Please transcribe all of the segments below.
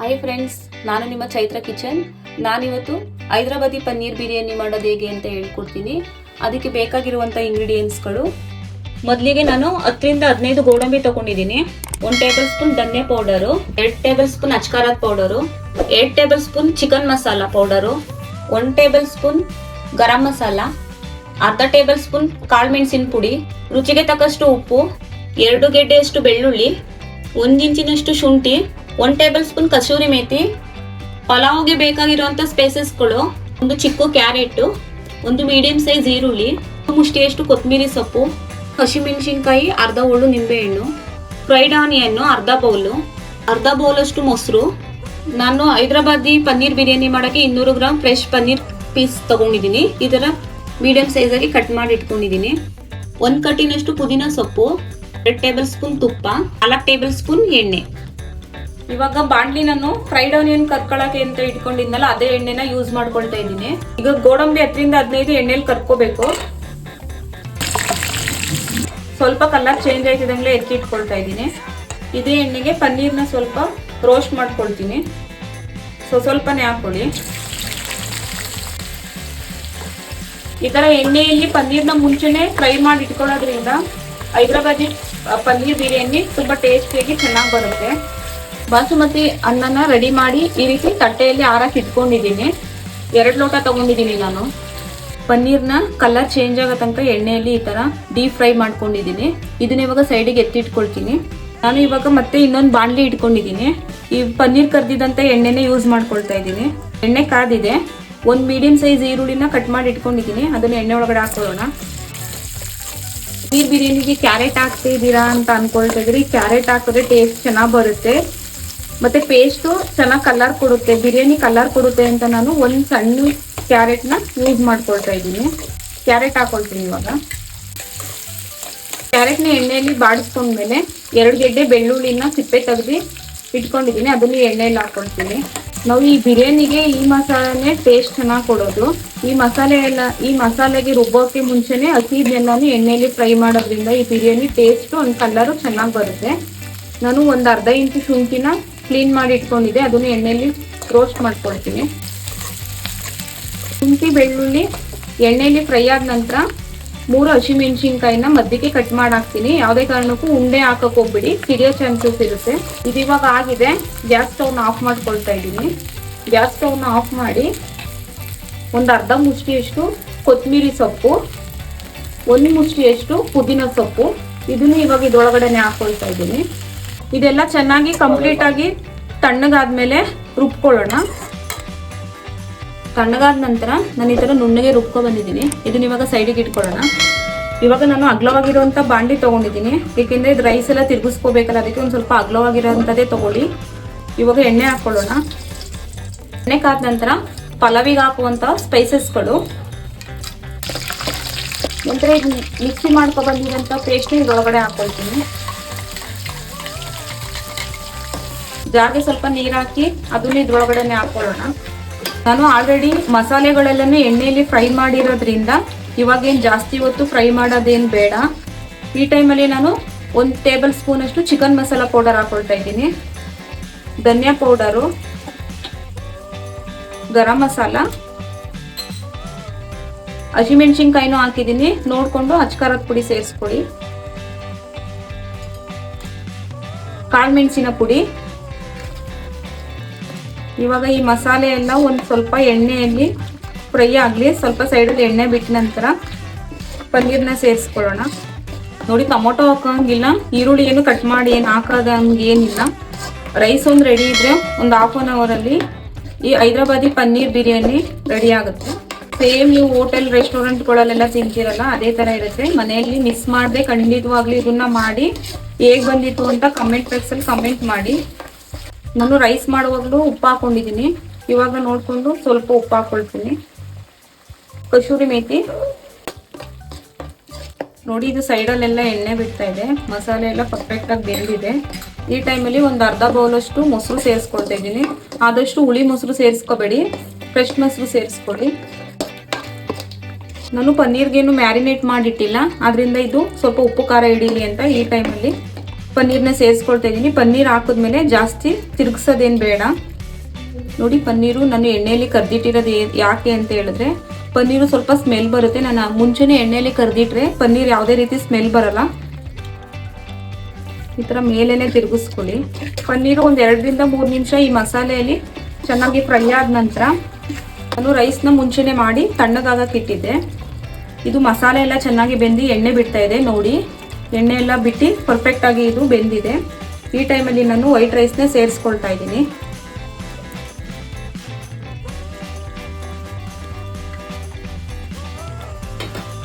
Hi friends ನಾನು ನಿಮ್ಮ Chaitra kitchen. ನಾನಿವತ್ತು ಹೈದ್ರಾಬಾದಿ ಪನ್ನೀರ್ ಬಿರಿಯಾನಿ ಮಾಡೋದು ಹೇಗೆ ಅಂತ ಹೇಳ್ಕೊಡ್ತೀನಿ. ಅದಕ್ಕೆ ಬೇಕಾಗಿರುವಂಥ ಇಂಗ್ರೀಡಿಯೆಂಟ್ಸ್ಗಳು ಮೊದಲಿಗೆ ನಾನು ಹತ್ತರಿಂದ ಹದಿನೈದು ಗೋಡಂಬಿ ತಗೊಂಡಿದ್ದೀನಿ. ಒಂದು ಟೇಬಲ್ ಸ್ಪೂನ್ ಧನ್ಯ ಪೌಡರು ಎರಡು ಟೇಬಲ್ ಸ್ಪೂನ್ ಅಚ್ಕಾರದ ಪೌಡರು ಎರಡು tablespoon chicken masala powder one tablespoon garam masala ಅರ್ಧ ಟೇಬಲ್ ಸ್ಪೂನ್ ಕಾಳುಮೆಣಸಿನ ಪುಡಿ, ರುಚಿಗೆ ತಕ್ಕಷ್ಟು ಉಪ್ಪು, ಎರಡು ಗೆಡ್ಡೆಯಷ್ಟು ಬೆಳ್ಳುಳ್ಳಿ, ಒಂದು ಇಂಚಿನಷ್ಟು ಶುಂಠಿ one tablespoon kasuri methi ಪಲಾವ್ಗೆ ಬೇಕಾಗಿರುವಂಥ ಸ್ಪೈಸಸ್ಗಳು, ಒಂದು ಚಿಕ್ಕ ಕ್ಯಾರೆಟು, ಒಂದು ಮೀಡಿಯಂ ಸೈಜ್ ಈರುಳ್ಳಿ ಮುಷ್ಟಿಯಷ್ಟು ಕೊತ್ತಂಬರಿ ಸೊಪ್ಪು, ಹಸಿಮೆಣಸಿನ್ಕಾಯಿ, ಅರ್ಧ ಹೋಳು ನಿಂಬೆಹಣ್ಣು, ಫ್ರೈಡ್ ಆನಿಯನ್ನು, ಅರ್ಧ ಬೌಲು, ಅರ್ಧ ಬೌಲಷ್ಟು ಮೊಸರು, ನಾನು ಹೈದ್ರಾಬಾದಿ ಪನ್ನೀರ್ ಬಿರಿಯಾನಿ ಮಾಡೋಕ್ಕೆ ಇನ್ನೂರು ಗ್ರಾಮ್ ಫ್ರೆಶ್ ಪನ್ನೀರ್ ಪೀಸ್ ತೊಗೊಂಡಿದ್ದೀನಿ. ಇದರ ಮೀಡಿಯಂ ಸೈಜಾಗಿ ಕಟ್ ಮಾಡಿ ಇಟ್ಕೊಂಡಿದ್ದೀನಿ. ಒಂದು ಕಟ್ಟಿನಷ್ಟು ಪುದೀನ ಸೊಪ್ಪು, ಎರಡು ಟೇಬಲ್ ಸ್ಪೂನ್ ತುಪ್ಪ, ನಾಲ್ಕು ಟೇಬಲ್ ಸ್ಪೂನ್ ಎಣ್ಣೆ. ಇವಾಗ ಬಾಣ್ಲಿ ನಾನು ಫ್ರೈಡ್ ಆನಿಯನ್ ಕರ್ಕೊಳಕ್ಕೆ ಅಂತ ಇಟ್ಕೊಂಡಿದ್ನಲ್ಲ, ಅದೇ ಎಣ್ಣೆನ ಯೂಸ್ ಮಾಡ್ಕೊಳ್ತಾ ಇದ್ದೀನಿ. ಈಗ ಗೋಡಂಬಿ ಹತ್ತರಿಂದ ಹದಿನೈದು ಎಣ್ಣೆಲಿ ಕರ್ಕೋಬೇಕು. ಸ್ವಲ್ಪ ಕಲರ್ ಚೇಂಜ್ ಆಯ್ತಿದಂಗ್ಲೇ ಎತ್ತಿ ಇಟ್ಕೊಳ್ತಾ ಇದ್ದೀನಿ. ಇದೇ ಎಣ್ಣೆಗೆ ಪನ್ನೀರ್ನ ಸ್ವಲ್ಪ ರೋಸ್ಟ್ ಮಾಡ್ಕೊಳ್ತೀನಿ. ಸೊ ಸ್ವಲ್ಪನೇ ಹಾಕೊಳ್ಳಿ ಈ ಥರ ಎಣ್ಣೆಯಲ್ಲಿ ಪನ್ನೀರ್ನ ಮುಂಚೆನೆ ಫ್ರೈ ಮಾಡಿ ಇಟ್ಕೊಳ್ಳೋದ್ರಿಂದ ಹೈದ್ರಾಬಾದಿ ಪನ್ನೀರ್ ಬಿರಿಯಾನಿ ತುಂಬಾ ಟೇಸ್ಟಿಯಾಗಿ ಚೆನ್ನಾಗಿ ಬರುತ್ತೆ. ಬಾಸುಮತಿ ಅನ್ನನ ರೆಡಿ ಮಾಡಿ ಈ ರೀತಿ ತಟ್ಟೆಯಲ್ಲಿ ಆರಕ್ಕೆ ಇಟ್ಕೊಂಡಿದ್ದೀನಿ. ಎರಡು ಲೋಟ ತಗೊಂಡಿದ್ದೀನಿ ನಾನು. ಪನ್ನೀರ್ನ ಕಲರ್ ಚೇಂಜ್ ಆಗೋ ತನಕ ಎಣ್ಣೆಯಲ್ಲಿ ಈ ತರ ಡೀಪ್ ಫ್ರೈ ಮಾಡ್ಕೊಂಡಿದ್ದೀನಿ. ಇದನ್ನ ಇವಾಗ ಸೈಡಿಗೆ ಎತ್ತಿಟ್ಕೊಳ್ತೀನಿ ನಾನು ಇವಾಗ ಮತ್ತೆ ಇನ್ನೊಂದು ಬಾಣಲಿ ಇಟ್ಕೊಂಡಿದ್ದೀನಿ. ಈ ಪನ್ನೀರ್ ಕರ್ದಿದಂತ ಎಣ್ಣೆನೇ ಯೂಸ್ ಮಾಡ್ಕೊಳ್ತಾ ಇದ್ದೀನಿ. ಎಣ್ಣೆ ಕಾದಿದೆ. ಒಂದು ಮೀಡಿಯಂ ಸೈಜ್ ಈರುಳ್ಳಿನ ಕಟ್ ಮಾಡಿ ಇಟ್ಕೊಂಡಿದ್ದೀನಿ. ಅದನ್ನ ಎಣ್ಣೆ ಒಳಗಡೆ ಹಾಕೊಳ್ಳೋಣ. ಪನ್ನೀರ್ ಬಿರಿಯಾನಿಗೆ ಕ್ಯಾರೆಟ್ ಹಾಕ್ತಾ ಇದ್ದೀರಾ ಅಂತ ಅನ್ಕೊಳ್ತಾ ಇದ್ರಿ ಕ್ಯಾರೆಟ್ ಹಾಕಿದ್ರೆ ಟೇಸ್ಟ್ ಚೆನ್ನಾಗಿ ಬರುತ್ತೆ. ಮತ್ತೆ ಪೇಸ್ಟು ಚೆನ್ನಾಗಿ ಕಲರ್ ಕೊಡುತ್ತೆ, ಬಿರಿಯಾನಿ ಕಲರ್ ಕೊಡುತ್ತೆ ಅಂತ ನಾನು ಒಂದು ಸಣ್ಣ ಕ್ಯಾರೆಟ್ನ ಯೂಸ್ ಮಾಡ್ಕೊಳ್ತಾ ಇದ್ದೀನಿ. ಕ್ಯಾರೆಟ್ ಹಾಕೊಳ್ತೀನಿ ಇವಾಗ. ಕ್ಯಾರೆಟ್ನ ಎಣ್ಣೆಯಲ್ಲಿ ಬಾಡಿಸ್ಕೊಂಡ್ಮೇಲೆ ಎರಡು ಗೆಡ್ಡೆ ಬೆಳ್ಳುಳ್ಳಿನ ಸಿಪ್ಪೆ ತೆಗೆದು ಇಟ್ಕೊಂಡಿದ್ದೀನಿ. ಅದನ್ನು ಎಣ್ಣೆಯಲ್ಲಿ ಹಾಕೊಳ್ತೀನಿ. ನಾವು ಈ ಬಿರಿಯಾನಿಗೆ ಈ ಮಸಾಲೆನೇ ಟೇಸ್ಟ್ ಚೆನ್ನಾಗಿ ಕೊಡೋದು. ಈ ಮಸಾಲೆ ಎಲ್ಲ, ಈ ಮಸಾಲೆಗೆ ರುಬ್ಬೋಕೆ ಮುಂಚೆನೆ ಹಸಿದೆಲ್ಲಾನು ಎಣ್ಣೆಯಲ್ಲಿ ಫ್ರೈ ಮಾಡೋದ್ರಿಂದ ಈ ಬಿರಿಯಾನಿ ಟೇಸ್ಟು ಒಂದು ಕಲರು ಚೆನ್ನಾಗಿ ಬರುತ್ತೆ. ನಾನು ಒಂದು ಅರ್ಧ ಇಂಚು ಶುಂಠಿನ ಕ್ಲೀನ್ ಮಾಡಿ ಇಟ್ಕೊಂಡಿದ್ದೆ ಅದನ್ನು ಎಣ್ಣೆಯಲ್ಲಿ ರೋಸ್ಟ್ ಮಾಡ್ಕೊಳ್ತೀನಿ. ಶುಂಠಿ, ಬೆಳ್ಳುಳ್ಳಿ ಎಣ್ಣೆಯಲ್ಲಿ ಫ್ರೈ ಆದ ನಂತರ ಮೂರು ಹಸಿಮೆಣಸಿನ್ಕಾಯಿನ ಮಧ್ಯಕ್ಕೆ ಕಟ್ ಮಾಡಿ ಹಾಕ್ತೀನಿ ಯಾವುದೇ ಕಾರಣಕ್ಕೂ ಉಂಡೆ ಹಾಕಕ್ ಹೋಗ್ಬಿಡಿ ಸಿಡಿಯೋ ಚಾನ್ಸಸ್ ಇರುತ್ತೆ. ಇದು ಇವಾಗ ಆಗಿದೆ, ಗ್ಯಾಸ್ ಸ್ಟವ್ನ ಆಫ್ ಮಾಡ್ಕೊಳ್ತಾ ಇದ್ದೀನಿ. ಗ್ಯಾಸ್ ಸ್ಟವ್ನ ಆಫ್ ಮಾಡಿ ಒಂದು ಅರ್ಧ ಮುಷ್ಟಿಯಷ್ಟು ಕೊತ್ತಂಬರಿ ಸೊಪ್ಪು, ಒಂದು ಮುಷ್ಟಿಯಷ್ಟು ಪುದೀನ ಸೊಪ್ಪು. ಇದನ್ನು ಇವಾಗ ಇದೊಳಗಡೆನೆ ಹಾಕೊಳ್ತಾ ಇದ್ದೀನಿ. ಇದೆಲ್ಲ ಚೆನ್ನಾಗಿ ಕಂಪ್ಲೀಟ್ ಆಗಿ ತಣ್ಣಗಾದ್ಮೇಲೆ ರುಬ್ಕೊಳ್ಳೋಣ. ತಣ್ಣಗಾದ ನಂತರ ನಾನು ಈ ಥರ ನುಣ್ಣಗೆ ರುಬ್ಕೊ ಬಂದಿದ್ದೀನಿ. ಇದನ್ನ ಇವಾಗ ಸೈಡಿಗೆ ಇಟ್ಕೊಳ್ಳೋಣ. ಇವಾಗ ನಾನು ಅಗ್ಲವಾಗಿರುವಂಥ ಬಾಂಡಿ ತೊಗೊಂಡಿದ್ದೀನಿ. ಏಕೆಂದರೆ ಇದು ರೈಸ್ ಎಲ್ಲ ತಿರುಗಿಸ್ಕೋಬೇಕಲ್ಲ, ಅದಕ್ಕೆ ಒಂದು ಸ್ವಲ್ಪ ಅಗ್ಲವಾಗಿರೋಂಥದ್ದೇ ತೊಗೊಳ್ಳಿ. ಇವಾಗ ಎಣ್ಣೆ ಹಾಕ್ಕೊಳ್ಳೋಣ ಎಣ್ಣೆ ಕಾದ ನಂತರ ಪಲಾವಿಗೆ ಹಾಕುವಂಥ ಸ್ಪೈಸಸ್ಗಳು ನಂತರ ಇದು ಮಿಕ್ಸಿ ಮಾಡ್ಕೊ ಬಂದಿರೋಂಥ ಪೇಸ್ಟ್ನ ಇದೊಳಗಡೆ ಹಾಕ್ಕೊಳ್ತೀನಿ ಜಾರ್ಗೆ ಸ್ವಲ್ಪ ನೀರು ಹಾಕಿ ಅದನ್ನ ಇದ್ರೊಳಗಡೆನೆ ಹಾಕೊಳ್ಳೋಣ. ನಾನು ಆಲ್ರೆಡಿ ಮಸಾಲೆಗಳೆಲ್ಲನೂ ಎಣ್ಣೆಯಲ್ಲಿ ಫ್ರೈ ಮಾಡಿರೋದ್ರಿಂದ ಇವಾಗೇನು ಜಾಸ್ತಿ ಹೊತ್ತು ಫ್ರೈ ಮಾಡೋದೇನು ಬೇಡ. ಈ ಟೈಮಲ್ಲಿ ನಾನು ಒಂದು ಟೇಬಲ್ ಸ್ಪೂನಷ್ಟು ಚಿಕನ್ ಮಸಾಲ ಪೌಡರ್ ಹಾಕೊಳ್ತಾ ಇದ್ದೀನಿ. ಧನಿಯಾ ಪೌಡರು ಗರಂ ಮಸಾಲ, ಹಸಿಮೆಣ್ಸಿನ್ಕಾಯಿನೂ ಹಾಕಿದ್ದೀನಿ. ನೋಡಿಕೊಂಡು ಅಚ್ಕಾರದ ಪುಡಿ ಸೇರಿಸ್ಕೊಳ್ಳಿ. ಕಾಳುಮೆಣಸಿನ ಪುಡಿ ಇವಾಗ ಈ ಮಸಾಲೆ ಎಲ್ಲ ಒಂದು ಸ್ವಲ್ಪ ಎಣ್ಣೆಯಲ್ಲಿ ಫ್ರೈ ಆಗಲಿ, ಸ್ವಲ್ಪ ಸೈಡಲ್ಲಿ ಎಣ್ಣೆ ಬಿಟ್ಟ ನಂತರ ಪನ್ನೀರ್ನ ಸೇರಿಸ್ಕೊಳ್ಳೋಣ. ನೋಡಿ ಟೊಮೊಟೊ ಹಾಕೋಂಗಿಲ್ಲ ಈರುಳ್ಳಿ ಏನು ಕಟ್ ಮಾಡಿ ಏನು ಹಾಕೋದಂಗೆ ಏನಿಲ್ಲ ರೈಸ್ ಒಂದು ರೆಡಿ ಇದ್ರೆ ಒಂದು ಹಾಫ್ ಆನ್ ಅವರಲ್ಲಿ ಈ ಹೈದ್ರಾಬಾದಿ ಪನ್ನೀರ್ ಬಿರಿಯಾನಿ ರೆಡಿ ಆಗುತ್ತೆ. ಸೇಮ್ ನೀವು ಹೋಟೆಲ್ ರೆಸ್ಟೋರೆಂಟ್ಗಳಲ್ಲೆಲ್ಲ ತಿಂತೀರಲ್ಲ, ಅದೇ ಥರ ಇರುತ್ತೆ. ಮನೆಯಲ್ಲಿ ಮಿಸ್ ಮಾಡದೆ ಖಂಡಿತವಾಗ್ಲೂ ಇದನ್ನ ಮಾಡಿ ಹೇಗೆ ಬಂದಿತ್ತು ಅಂತ ಕಮೆಂಟ್ ಬಾಕ್ಸಲ್ಲಿ ಕಮೆಂಟ್ ಮಾಡಿ. ನಾನು ರೈಸ್ ಮಾಡುವಾಗಲೂ ಉಪ್ಪು ಹಾಕೊಂಡಿದ್ದೀನಿ. ಇವಾಗ ನೋಡಿಕೊಂಡು ಸ್ವಲ್ಪ ಉಪ್ಪು ಹಾಕೊಳ್ತೀನಿ. ಕಸೂರಿ ಮೇತಿ. ನೋಡಿ, ಇದು ಸೈಡಲ್ಲೆಲ್ಲ ಎಣ್ಣೆ ಬಿಡ್ತಾ ಇದೆ. ಮಸಾಲೆ ಎಲ್ಲ ಪರ್ಫೆಕ್ಟಾಗಿ ಬೆಂದಿದೆ. ಈ ಟೈಮಲ್ಲಿ ಒಂದು ಅರ್ಧ ಬೌಲಷ್ಟು ಮೊಸರು ಸೇರಿಸ್ಕೊಳ್ತಾ ಇದ್ದೀನಿ. ಆದಷ್ಟು ಹುಳಿ ಮೊಸರು ಸೇರಿಸ್ಕೋಬೇಡಿ. ಫ್ರೆಶ್ ಮೊಸರು ಸೇರಿಸ್ಕೊಳ್ಳಿ. ನಾನು ಪನ್ನೀರ್ಗೇನು ಮ್ಯಾರಿನೇಟ್ ಮಾಡಿಟ್ಟಿಲ್ಲ. ಅದರಿಂದ ಇದು ಸ್ವಲ್ಪ ಉಪ್ಪು ಖಾರ ಹಿಡೀಲಿ ಅಂತ ಈ ಟೈಮಲ್ಲಿ ಪನ್ನೀರ್ನ ಸೇರಿಸ್ಕೊಳ್ತಾ ಇದ್ದೀನಿ ಪನ್ನೀರ್ ಹಾಕಿದ್ಮೇಲೆ ಜಾಸ್ತಿ ತಿರುಗಿಸೋದೇನು ಬೇಡ. ನೋಡಿ, ಪನ್ನೀರು ನಾನು ಎಣ್ಣೆಯಲ್ಲಿ ಕರ್ದಿಟ್ಟಿರೋದು ಯಾಕೆ ಅಂತ ಹೇಳಿದ್ರೆ, ಪನ್ನೀರು ಸ್ವಲ್ಪ ಸ್ಮೆಲ್ ಬರುತ್ತೆ. ನಾನು ಮುಂಚೆನೇ ಎಣ್ಣೆಯಲ್ಲಿ ಕರ್ದಿಟ್ರೆ ಪನ್ನೀರ್ ಯಾವುದೇ ರೀತಿ ಸ್ಮೆಲ್ ಬರಲ್ಲ. ಈ ಥರ ಮೇಲೇ ತಿರುಗಿಸ್ಕೊಳ್ಳಿ. ಪನ್ನೀರು ಒಂದು ಎರಡರಿಂದ ಮೂರು ನಿಮಿಷ ಈ ಮಸಾಲೆಯಲ್ಲಿ ಚೆನ್ನಾಗಿ ಫ್ರೈ ಆದ ನಂತರ ನಾನು ರೈಸ್ನ ಮುಂಚೆನೇ ಮಾಡಿ ತಣ್ಣಗಾಗಕ್ಕೆ ಇಟ್ಟಿದ್ದೆ. ಇದು ಮಸಾಲೆ ಎಲ್ಲ ಚೆನ್ನಾಗಿ ಬೆಂದು ಎಣ್ಣೆ ಬಿಡ್ತಾ ಇದೆ, ನೋಡಿ. ಎಣ್ಣೆ ಎಲ್ಲ ಬಿಟ್ಟು ಪರ್ಫೆಕ್ಟಾಗಿ ಇದು ಬೆಂದಿದೆ. ಈ ಟೈಮಲ್ಲಿ ನಾನು ವೈಟ್ ರೈಸ್ನ ಸೇರಿಸ್ಕೊಳ್ತಾ ಇದ್ದೀನಿ.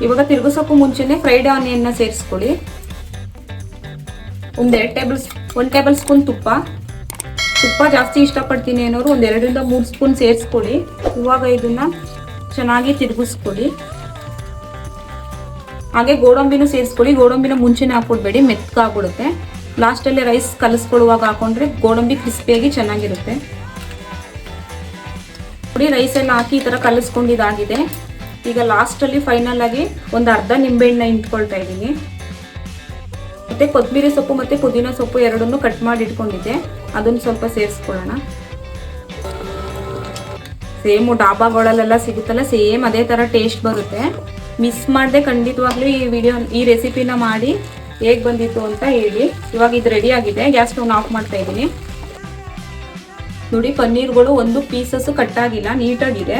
ಇವಾಗ ತಿರುಗಿಸೋಕ್ಕೂ ಮುಂಚೆನೆ ಫ್ರೈಡ್ ಆನಿಯನ್ನ ಸೇರಿಸ್ಕೊಳ್ಳಿ. ಒಂದೆರಡು ಟೇಬಲ್ ಒಂದು ಟೇಬಲ್ ಸ್ಪೂನ್ ತುಪ್ಪ. ತುಪ್ಪ ಜಾಸ್ತಿ ಇಷ್ಟಪಡ್ತೀನಿ ಅನ್ನೋರು ಒಂದೆರಡರಿಂದ ಮೂರು ಸ್ಪೂನ್ ಸೇರಿಸ್ಕೊಳ್ಳಿ. ಇವಾಗ ಇದನ್ನ ಚೆನ್ನಾಗಿ ತಿರುಗಿಸ್ಕೊಳ್ಳಿ. ಹಾಗೆ ಗೋಡಂಬಿನೂ ಸೇರಿಸ್ಕೊಳ್ಳಿ. ಗೋಡಂಬಿನ ಮುಂಚೆನೇ ಹಾಕ್ಬಿಡ್ಬೇಡಿ ಮೆತ್ತಗಾಗ್ಬಿಡುತ್ತೆ ಲಾಸ್ಟಲ್ಲಿ ರೈಸ್ ಕಲಿಸ್ಕೊಳ್ಳುವಾಗ ಹಾಕೊಂಡ್ರೆ ಗೋಡಂಬಿ ಕ್ರಿಸ್ಪಿಯಾಗಿ ಚೆನ್ನಾಗಿರುತ್ತೆ. ನೋಡಿ ರೈಸ್ ಹಾಕಿ ಈ ಥರ ಕಲಿಸ್ಕೊಂಡಿದ್ದಾಗಿದೆ. ಈಗ ಲಾಸ್ಟಲ್ಲಿ ಫೈನಲ್ ಆಗಿ ಒಂದು ಅರ್ಧ ನಿಂಬೆಹಣ್ಣ ಇಟ್ಕೊಳ್ತಾ ಇದ್ದೀನಿ. ಮತ್ತು ಕೊತ್ತಂಬರಿ ಸೊಪ್ಪು ಮತ್ತು ಪುದೀನ ಸೊಪ್ಪು ಎರಡನ್ನೂ ಕಟ್ ಮಾಡಿ ಇಟ್ಕೊಂಡಿದ್ದೆ. ಅದನ್ನು ಸ್ವಲ್ಪ ಸೇರಿಸ್ಕೊಳ್ಳೋಣ. ಸೇಮು ಡಾಬಾಗಳಲ್ಲೆಲ್ಲ ಸಿಗುತ್ತಲ್ಲ, ಸೇಮ್ ಅದೇ ಥರ ಟೇಸ್ಟ್ ಬರುತ್ತೆ. ಮಿಸ್ ಮಾಡದೆ ಖಂಡಿತವಾಗ್ಲೂ ಈ ವಿಡಿಯೋ ಈ ರೆಸಿಪಿನ ಮಾಡಿ ಹೇಗೆ ಬಂದಿತ್ತು ಅಂತ ಹೇಳಿ. ಇವಾಗ ಇದು ರೆಡಿ ಆಗಿದೆ. ಗ್ಯಾಸ್ ಸ್ಟವ್ನ ಆಫ್ ಮಾಡ್ತಾ ಇದ್ದೀನಿ. ನೋಡಿ, ಪನ್ನೀರ್ಗಳು ಒಂದು ಪೀಸಸ್ ಕಟ್ಟಾಗಿಲ್ಲ ನೀಟಾಗಿದೆ.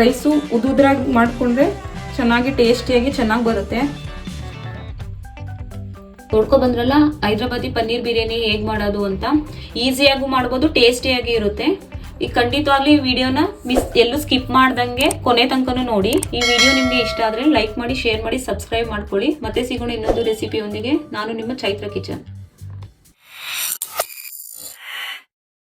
ರೈಸು ಉದುದ್ರಾಗಿ ಮಾಡಿಕೊಂಡ್ರೆ ಚೆನ್ನಾಗಿ ಟೇಸ್ಟಿಯಾಗಿ ಚೆನ್ನಾಗಿ ಬರುತ್ತೆ. ಬಂದ್ರಲ್ಲ, ಹೈದ್ರಾಬಾದಿ ಪನ್ನೀರ್ ಬಿರಿಯಾನಿ ಹೇಗೆ ಮಾಡೋದು ಅಂತ. ಈಸಿಯಾಗೂ ಮಾಡ್ಬೋದು ಟೇಸ್ಟಿಯಾಗಿ ಇರುತ್ತೆ. ಈಗ ಖಂಡಿತವಾಗ್ಲೂ ಈ ವಿಡಿಯೋನ ಮಿಸ್ ಎಲ್ಲೂ ಸ್ಕಿಪ್ ಮಾಡ್ದಂಗೆ ಕೊನೆ ತನಕನೂ ನೋಡಿ. ಈ ವಿಡಿಯೋ ನಿಮ್ಗೆ ಇಷ್ಟ ಆದ್ರೆ ಲೈಕ್ ಮಾಡಿ, ಶೇರ್ ಮಾಡಿ, ಸಬ್ಸ್ಕ್ರೈಬ್ ಮಾಡ್ಕೊಳ್ಳಿ. ಮತ್ತೆ ಸಿಗೋಣ ಇನ್ನೊಂದು ರೆಸಿಪಿಯೊಂದಿಗೆ. ನಾನು ನಿಮ್ಮ ಚೈತ್ರ ಕಿಚನ್.